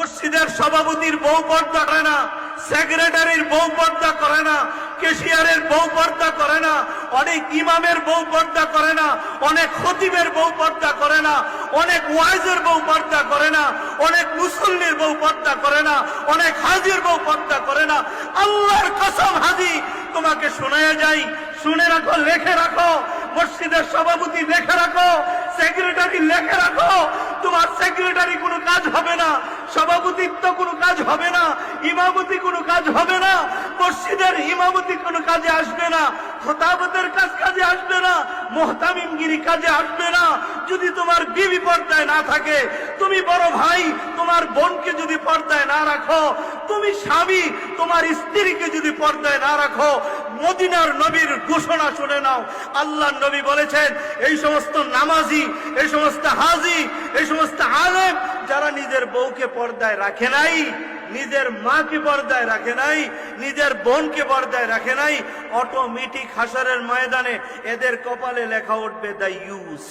মসজিদের সভাপতির বউ পর্দা করে না, সেক্রেটারির বউ পর্দা করে না, কেশিয়ারের বউ পর্দা করে না, অনেক ইমামের বউ পর্দা করে না, অনেক খতিবের বউ পর্দা করে না, অনেক ওয়াইজের বউ পর্দা করে না, অনেক মুসল্লির বউ পর্দা করে না, অনেক হাজির বউ পর্দা করে না। আল্লাহর কসম হাজি, তোমাকে শোনায় যাই, শুনে রাখো, লেখে রাখো, মসজিদের সভাপতি লেখে রাখো, সেক্রেটারি লেখে রাখো, তোমার সেক্রেটারি কোনো কাজ হবে না। সভাপতিত্ব কোনো কাজ হবে না, ইমামতি কোনো কাজ হবে না, মসজিদের ইমামতি কোনো কাজে আসবে না, খতাবতের কাজ কাজে আসবে না, মহতামিমগিরি কাজে আসবে না। যদি তোমার বিবি পর্দায় না থাকে, তুমি বড় ভাই, তোমার বোনকে যদি পর্দায় না রাখো তুমি স্বামী, তোমার স্ত্রীকে যদি পর্দায় না রাখো, মদিনার নবীর ঘোষণা শুনে নাও। আল্লাহ নবী বলেছেন, এই সমস্ত নামাজি, এই সমস্ত হাজি, এই সমস্ত আলেম, যারা নিজের বউকে পর্দায় রাখে নাই, নিজের মাকে পর্দায় রাখে নাই, নিজের বোনকে পর্দায় রাখে নাই অটোমেটিক হাসারের ময়দানে এদের কপালে লেখা উঠবে দ্য ইউজ